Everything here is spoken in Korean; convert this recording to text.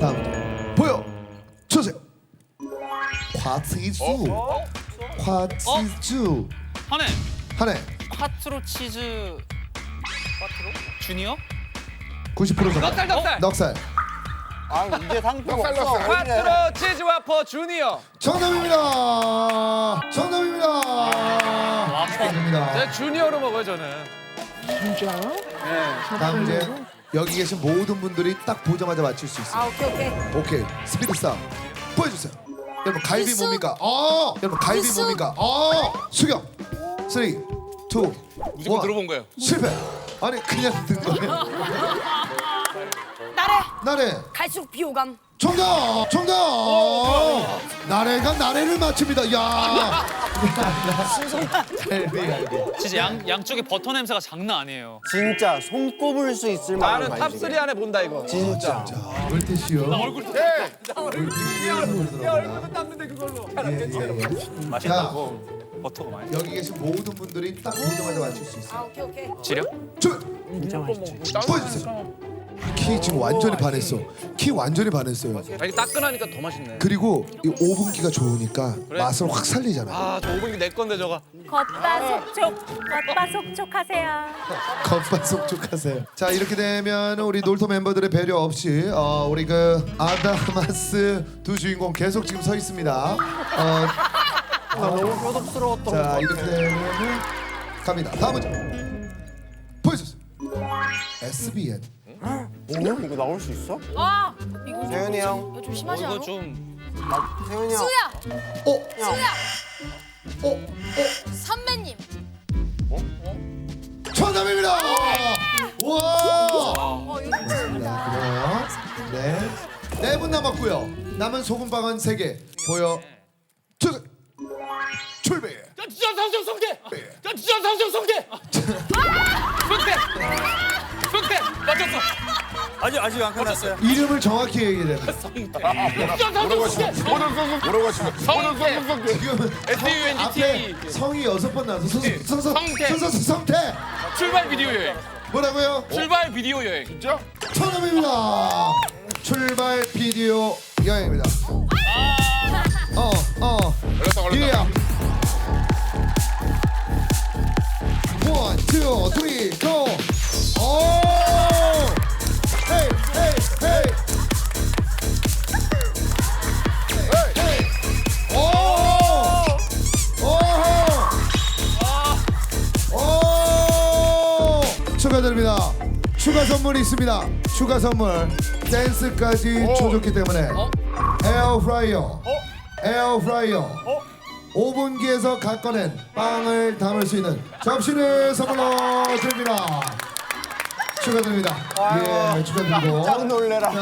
다음 보여 주세요. 과치즈, 과치즈, 한해 한해 콰트로 치즈 콰트로 주니어 90% 정답. 넉살 넉살. 넉살 아 이제 상표가 없어. 콰트로 치즈 와퍼 주니어. 정답입니다. 정답입니다. 축하드립니다. 제 주니어로 먹어요 저는. 다음 문제 여기 계신 모든 분들이 딱 보자마자 맞출 수 있어요. 아 오케이 오케이. 오케이 스피드 싸움 보여주세요. 여러분 갈비 필수. 뭡니까? 어 여러분 갈비 필수. 뭡니까? 어 수경 3, 2, 1 무조건 들어본 거예요. 실패. 아니 그냥 든 거예요. 나래 나래 갈수록 비호감. 정답 정답 나래가 나래를 맞춥니다. 야. 진짜 양, 양쪽에 버터 냄새가 장난 아니에요 진짜 손 꼽을 수 있을 만한 나는 탑3 안에 본다 이거. 진짜. 자 물티슈. 얼굴 얼굴도 닦는데 그걸로. 자 버터가 많이 여기 계신 모든 분들이 딱 보자마자 맞출 수 있어요. 아 오케이 오케이. 지려? 줄 보여주세요. 키 지금 완전히 반했어. 키 완전히 반했어요. 아, 이게 따끈하니까 더 맛있네. 그리고 이 오븐기가 좋으니까 맛을 확 살리잖아요. 아, 저 5분기 내 건데 저거. 겉바 속촉 겉바 속촉하세요. 겉바속촉하세요. 자 이렇게 되면 우리 놀토 멤버들의 배려 없이 어, 우리 그 아다마스 두 주인공 계속 지금 서 있습니다. 어, 너무 표독스러웠던 자것 이렇게. 되면 갑니다. 다음 문제 보여주세요. SBN 오 이거 나올 수 있어? 아 이거 좀, 세윤이 형. 이거 좀 심하지 않아? 이거 좀 세윤이 형. 수야 어? 수야 어? 어? 선배님. 정답입니다. 와. 어 이거 좀. 그래요. 네. 네 분 남았고요. 남은 소금빵은 세 개. 보여 주세요. 출발. 전지전 삼성 성대. 전지전 삼성 성대. 성대. 아직 아직 안 끝났어요. 이름을 정확히 얘기해야 돼. 전지전 삼성 성대. 모든 선수 뭐라고 하시면 성대. 선수 성대 지금 S-U-N-D-T-A. 앞에 성이 여섯 번 나와서 서서 서서 성태. 서서 성태 출발 비디오 여행. 뭐라고요? 출발 비디오 여행. 진짜? 정답입니다. 출발 비디오 여행입니다. 어 어. 걸렸다 걸렸다 쓰리, 오! 축하드립니다. 추가 선물이 있습니다. 추가 선물. 댄스까지 줘줬기 때문에 에어프라이어. 에어프라이어. 오븐기에서 갓 꺼낸 빵을 담을 수 있는 접시를 선물로 드립니다. 축하드립니다. 예, 축하드리고. 깜짝 놀래라.